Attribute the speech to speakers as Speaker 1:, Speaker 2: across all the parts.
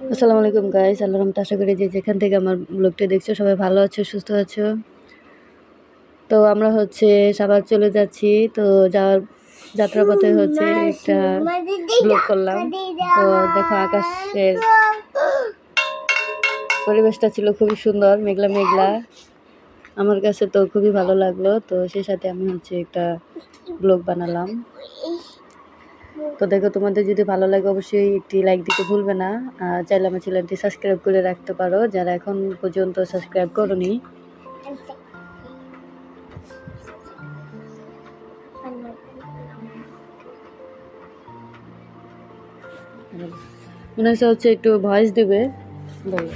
Speaker 1: আসসালামু আলাইকুম গাইস আল্লাহ রহমত আশা করি যে যেখান থেকে আমার ব্লগটি দেখছ সবাই ভালো আছো সুস্থ আছো। তো আমরা হচ্ছে সাবার চলে যাচ্ছি। তো যাওয়ার যাত্রা পথে হচ্ছে একটা ব্লগ করলাম। তো দেখো আকাশের পরিবেশটা ছিল খুবই সুন্দর মেঘলা মেঘলা। আমার কাছে তো খুবই ভালো লাগল। তো সেই সাথে আমি হচ্ছে একটা ব্লগ বানালাম। তো দেখো তোমাদের যদি ভালো লাগে অবশ্যই একটি লাইক দিতে ভুলবে না। আর চাইলে আমার চ্যানেলটি সাবস্ক্রাইব করে রাখতে পারো। যারা এখন পর্যন্ত সাবস্ক্রাইব করনি মনে হচ্ছে হচ্ছে একটু ভয়েস দেবে। বলো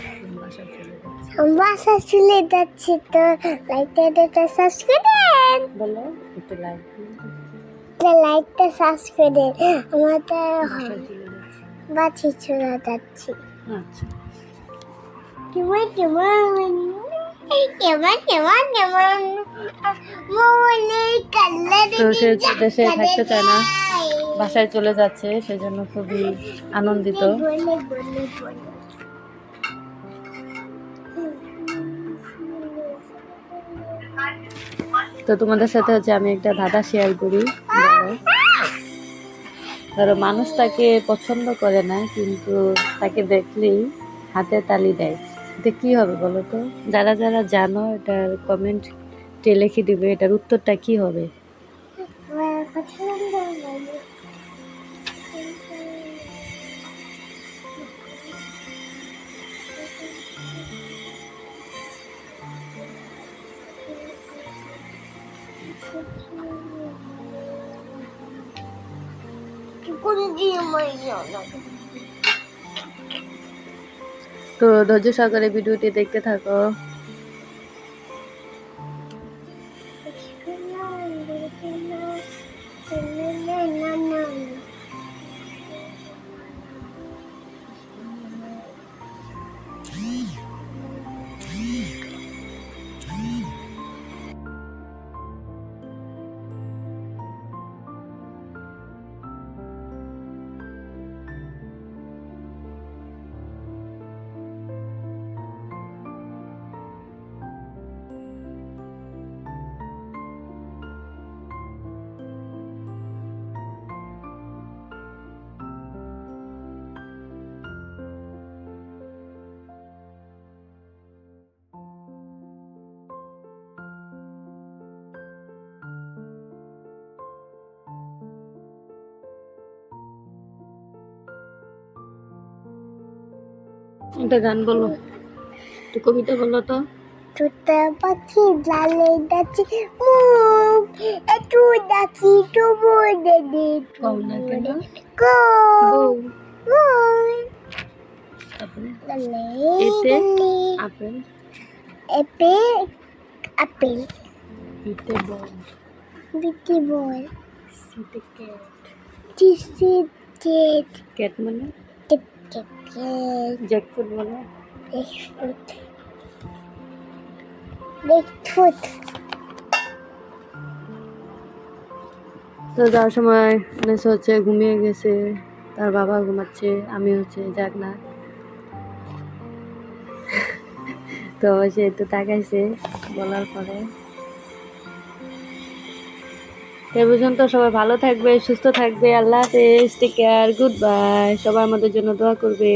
Speaker 2: বাসা চলে যাচ্ছে তো লাইটটা সাবস্ক্রাইব
Speaker 1: বলো একটু লাইক
Speaker 2: লাইটটা সাবস্ক্রাইব দেন আমাদের বাচ্চি চলে যাচ্ছে।
Speaker 1: আচ্ছা।
Speaker 2: কেমন কেমন? কেমন কেমন কেমন?
Speaker 1: তো সে দেশে থাকতে চায় না। বাসায় চলে যাচ্ছে সেজন্য খুবই আনন্দিত। তো তোমাদের সাথে হচ্ছে আমি একটা ধাঁধা শেয়ার করি। ধরো, মানুষ তাকে পছন্দ করে না, কিন্তু তাকে দেখলেই হাতে তালি দেয়। এটা কী হবে বলো তো? যারা যারা জানো, এটার কমেন্ট কমেন্টে লিখে দিবে, এটার উত্তরটা কী হবে?
Speaker 2: মাইয়া না
Speaker 1: তো ধৈর্য সহকারে ভিডিওটি দেখতে থাকো। একটা গান বলো। তো কবিতা বলো তো।
Speaker 2: তুতে পাখি লালে ডাচি মুখ একটু ডাকি তো বলে দে
Speaker 1: কম না কেন?
Speaker 2: লালে
Speaker 1: এতে? আপেল?
Speaker 2: এপে আপেল।
Speaker 1: ইতে বল।
Speaker 2: বিটি বল।
Speaker 1: সিতে ক্যাট।
Speaker 2: টিসি টেট
Speaker 1: ক্যাট মানে? মানে
Speaker 2: Bigfoot. Bigfoot.
Speaker 1: তো যাওয়ার সময় নেশা হচ্ছে ঘুমিয়ে গেছে তার বাবা ঘুমাচ্ছে আমি হচ্ছে যাক না তো সে একটু তাকাইছে বলার পরে এ পর্যন্ত সবাই ভালো থাকবে, সুস্থ থাকবে, আল্লাহ হাফেজ টেক কেয়ার গুড বাই সবাই আমাদের জন্য দোয়া করবে।